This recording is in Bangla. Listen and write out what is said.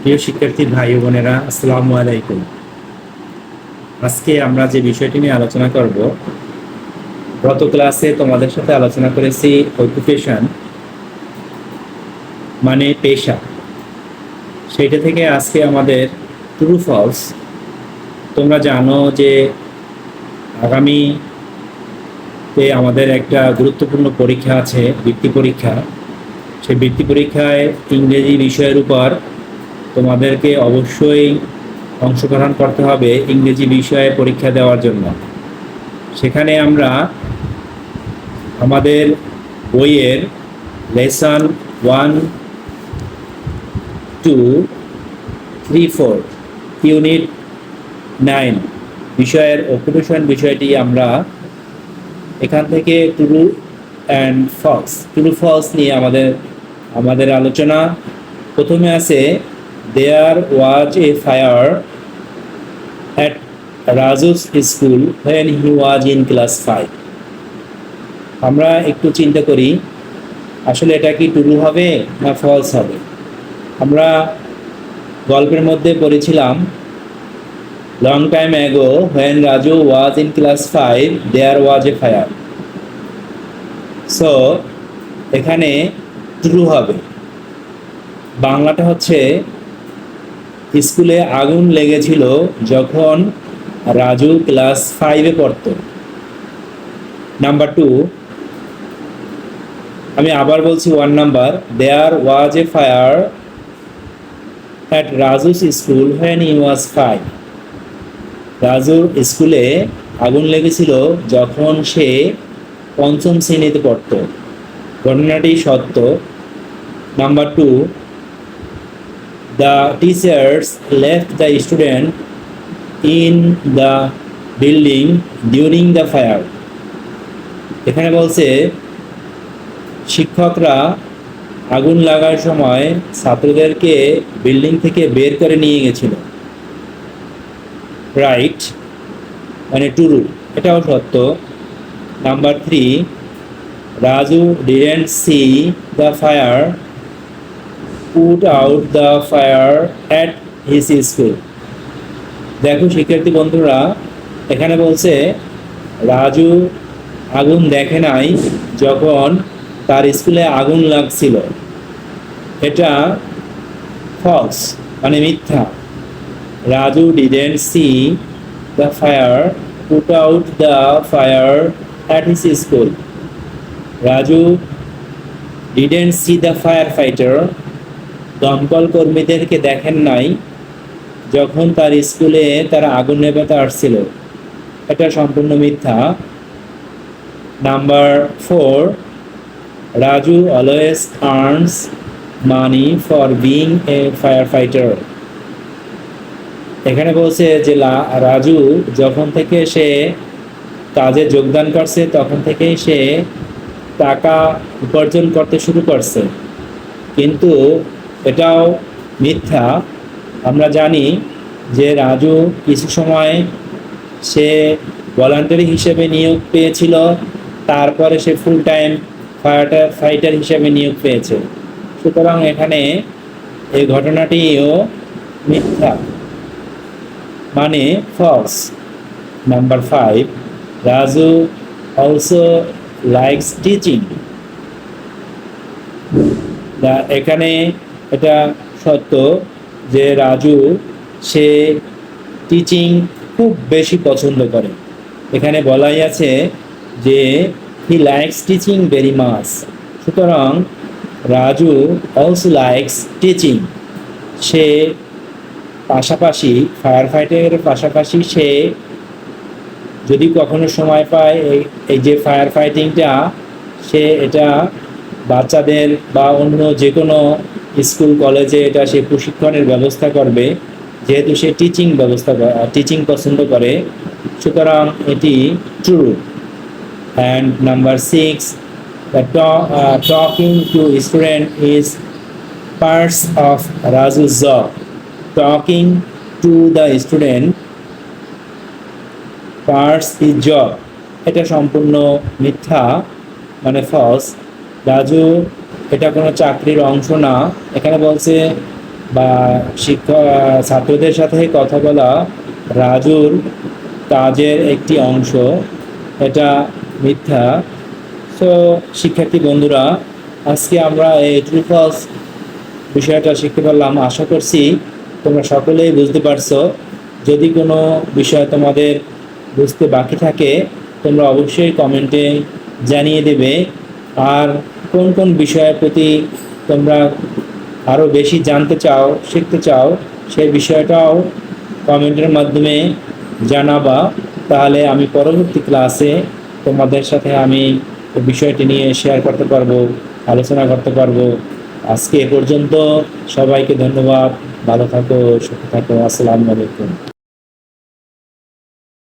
প্রিয় শিক্ষার্থী, ভাই বোনেরা, আসসালামু আলাইকুম। আজকে আমরা যে বিষয়টি নিয়ে আলোচনা করব, গত ক্লাসে তোমাদের সাথে আলোচনা করেছি অকুপেশন মানে পেশা। সেইটা থেকে আজকে আমাদের ট্রু ফলস তোমরা জানো যে আগামীতে আমাদের একটা গুরুত্বপূর্ণ পরীক্ষা আছে বৃত্তি পরীক্ষা। সেই বৃত্তি পরীক্ষায় ইংরেজি বিষয়ের উপর তোমাদেরকে অবশ্যই অংশগ্রহণ করতে হবে ইংরেজি বিষয়ে পরীক্ষা দেওয়ার জন্য। সেখানে আমরা আমাদের বইয়ের lesson one, two, three, four, unit nine বিষয়ের অকুপেশন বিষয়টি আমরা এখান থেকে true and false, true false নিয়ে আমাদের আমাদের আলোচনা প্রথমে আছে there was a fire at Raju's school when he was in class five আমরা একটু চিন্তা করি, আসলে এটা কি ট্রু হবে না ফলস হবে? আমরা গল্পের মধ্যে পড়েছিলাম long time ago when Raju was in class five there was a fire so এখানে ট্রু হবে বাংলাটা হচ্ছে স্কুলে আগুন লেগেছিল যখন রাজু ক্লাস ফাইভে পড়তো। নাম্বার টু আমি আবার বলছি one number there was a fire at Raju's school when he was five রাজুর স্কুলে আগুন লেগেছিল যখন সে পঞ্চম শ্রেণীতে পড়ত। ঘটনাটি সত্য। Number two the teachers left the student in the building during the fire এখানে বলছে, শিক্ষকরা আগুন লাগার সময় ছাত্রদেরকে বিল্ডিং থেকে বের করে নিয়ে গেছিল। রাইট মানে টুরু এটাও সত্য। Number three Raju didn't see the fire put out the fire at his school দেখো শিক্ষার্থী বন্ধুরা, এখানে বলছে, রাজু আগুন দেখে নাই যখন তার স্কুলে আগুন লাগছিল। এটা ফলস মানে মিথ্যা। Raju didn't see the fire put out the fire at his school Raju didn't see the firefighter দমকল কর্মীদেরকে দেখেন নাই, যখন তার স্কুলে তারা আগুন নেভাতে আসছিল। এটা সম্পূর্ণ মিথ্যা। Number four, Raju always earns money for being a firefighter এখানে বলছে যে রাজু যখন থেকে সে কাজে যোগদান করছে, তখন থেকেই সে টাকা উপার্জন করতে শুরু করছে। কিন্তু এটাও মিথ্যা। আমরা জানি যে রাজু কিছু সময় সে ভলান্টারি হিসেবে নিয়োগ পেয়েছিল, তারপরে সে ফুল টাইম ফায়ার ফাইটার হিসেবে নিয়োগ পেয়েছে। সুতরাং এখানে এই ঘটনাটিও মিথ্যা। মানে false number five Raju also likes teaching এখানে এটা সত্য যে রাজু, সে টিচিং খুব বেশি পছন্দ করে। এখানে বলাই আছে যে he likes teaching very much সুতরাং রাজু অলসো লাইকস টিচিং সে পাশাপাশি ফায়ার ফাইটারের পাশাপাশি সে যদি কখনো সময় পায়, এই যে ফায়ার ফাইটিংটা সে এটা বাচ্চাদের বা অন্য যে কোনো স্কুল, কলেজে এটা সে প্রশিক্ষণের ব্যবস্থা করবে, যেহেতু সে টিচিং ব্যবস্থা টিচিং পছন্দ করে। সুতরাং এটি true and number six talking to student is parts of Raju's job talking to the student parts is job এটা সম্পূর্ণ মিথ্যা মানে ফলস রাজু এটা কোনো চাকরির অংশ না। এখানে বলছে, বা শিক্ষা ছাত্রদের সাথে কথা বলা রাজুর কাজের একটি অংশ। এটা মিথ্যা। সো শিক্ষার্থী বন্ধুরা, আজকে আমরা এই ট্রু ফলস বিষয়টা শিখতে পারলাম। আশা করছি তোমরা সকলেই বুঝতে পারছ। যদি কোনো বিষয় তোমাদের বুঝতে বাকি থাকে, তোমরা অবশ্যই কমেন্টে জানিয়ে দেবে। আর কোন কোন বিষয়ের প্রতি তোমরা আরও বেশি জানতে চাও, শিখতে চাও সেই বিষয়টাও কমেন্টের মাধ্যমে জানাবা। তাহলে আমি পরবর্তী ক্লাসে তোমাদের সাথে আমি বিষয়টি নিয়ে শেয়ার করতে পারব, আলোচনা করতে পারব। আজকে এ পর্যন্ত সবাইকে ধন্যবাদ। ভালো থাকো সুখে থাকো। আসসালামু আলাইকুম।